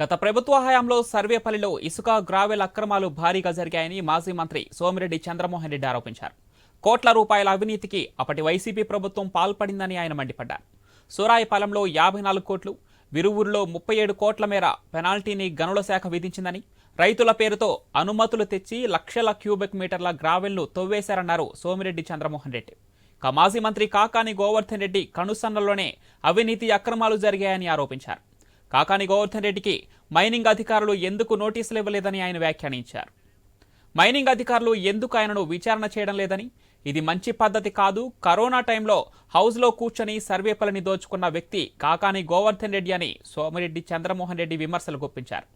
గత ప్రభుత్వ హయాంలో సర్వేపల్లిలో ఇసుక గ్రావెల్ అక్రమాలు భారీగా జరిగాయని మాజీ మంత్రి సోమిరెడ్డి చంద్రమోహన్ రెడ్డి ఆరోపించారు. కోట్ల రూపాయల అవినీతికి అప్పటి వైసీపీ ప్రభుత్వం పాల్పడిందని ఆయన మండిపడ్డారు. సూరాయిపాలెంలో యాభై నాలుగు కోట్లు విరువురులో ముప్పై ఏడు కోట్ల మేర పెనాల్టీని గనుల శాఖ విధించిందని రైతుల పేరుతో అనుమతులు తెచ్చి లక్షల క్యూబిక్ మీటర్ల గ్రావెల్ను తవ్వేశారన్నారు సోమిరెడ్డి చంద్రమోహన్ రెడ్డి. ఇక మాజీ మంత్రి కాకాని గోవర్ధన్ రెడ్డి కనుసన్నల్లోనే అవినీతి అక్రమాలు జరిగాయని ఆరోపించారు. కాకాని గోవర్ధన్ రెడ్డికి మైనింగ్ అధికారులు ఎందుకు నోటీసులు ఇవ్వలేదని ఆయన వ్యాఖ్యానించారు. మైనింగ్ అధికారులు ఎందుకు ఆయనను విచారణ చేయడం లేదని ఇది మంచి పద్ధతి కాదు కరోనా టైంలో హౌస్లో కూర్చొని సర్వేపల్లిని దోచుకున్న వ్యక్తి కాకాని గోవర్ధన్ రెడ్డి అని సోమిరెడ్డి చంద్రమోహన్ రెడ్డి విమర్శలు గుప్పించారు.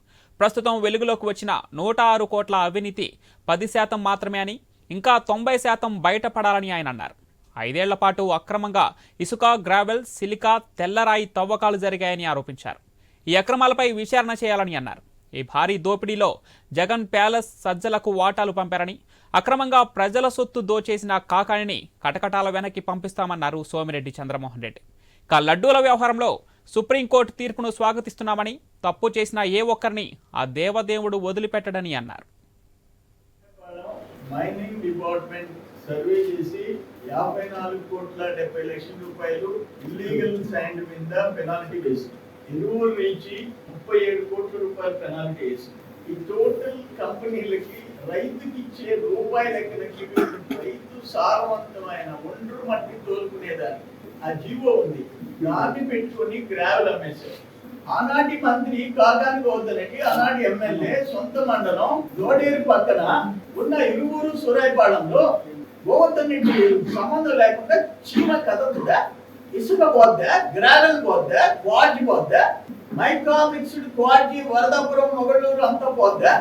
ప్రస్తుతం వెలుగులోకి వచ్చిన నూట ఆరు కోట్ల అవినీతి పది శాతం మాత్రమే అని ఇంకా తొంభై శాతం బయటపడాలని ఆయన అన్నారు. ఐదేళ్ళ పాటు అక్రమంగా ఇసుక గ్రావెల్ సిలికా తెల్లరాయి తవ్వకాలు జరిగాయని ఆరోపించారు. ఈ అక్రమాలపై విచారణ చేయాలని అన్నారు. ఈ భారీ దోపిడీలో జగన్ ప్యాలెస్ సజ్జలకు వాటాలు పంపారని అక్రమంగా ప్రజల సొత్తు దోచేసిన కాకాణిని కటకటాల వెనక్కి పంపిస్తామన్నారు సోమిరెడ్డి చంద్రమోహన్ రెడ్డి. ఇక లడ్డూల వ్యవహారంలో సుప్రీంకోర్టు తీర్పును స్వాగతిస్తున్నామని తప్పు చేసిన ఏ ఒక్కరిని ఆ దేవదేవుడు వదిలిపెట్టడని అన్నారు. మైనింగ్ డిపార్ట్మెంట్ సర్వే చేసి యాభై నాలుగు కోట్ల డెబ్బై లక్షల రూపాయలు ఇల్లీగల్ శాండ్ మీద పెనాల్టీ వేసింది. ఇరువురు నుంచి ముప్పై ఏడు కోట్ల రూపాయల పెనాల్టీ వేసింది. ఈ టోటల్ కంపెనీలకి రైతుకి ఇచ్చే రూపాయి లెక్కలకి రైతు సారవంతమైన ఒండ్రు మట్టి తోలుకునేదాన్ని. ఆ జీవో ఉంది. దాన్ని పెట్టుకొని గ్రావెల్ అమ్మేశారు. ఆనాటి మంత్రి కాకాని గోవర్ధనకి ఆనాటి ఎమ్మెల్యే సొంత మండలం లోడేరు పక్కన ఉన్న ఇరువురు సురాయపాళంలో గోవర్ధన్ రెడ్డి సంబంధం లేకుండా చిన్న కథ కదుతుందా ఇసుక పోద్దా? గ్రావెల్ పోద్దా? క్వార్జి పోద్దా? మైకా మిక్స్డ్ క్వార్జి వరదాపురం మొగళూరు అంతా పోద్దా?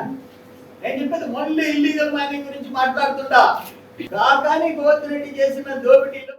నేను చెప్పేది మళ్ళీ ఇల్లీగల్ మైనింగ్ గురించి మాట్లాడుతుందా కాకాని గోవర్ధన్ రెడ్డి చేసిన దోపిడీలో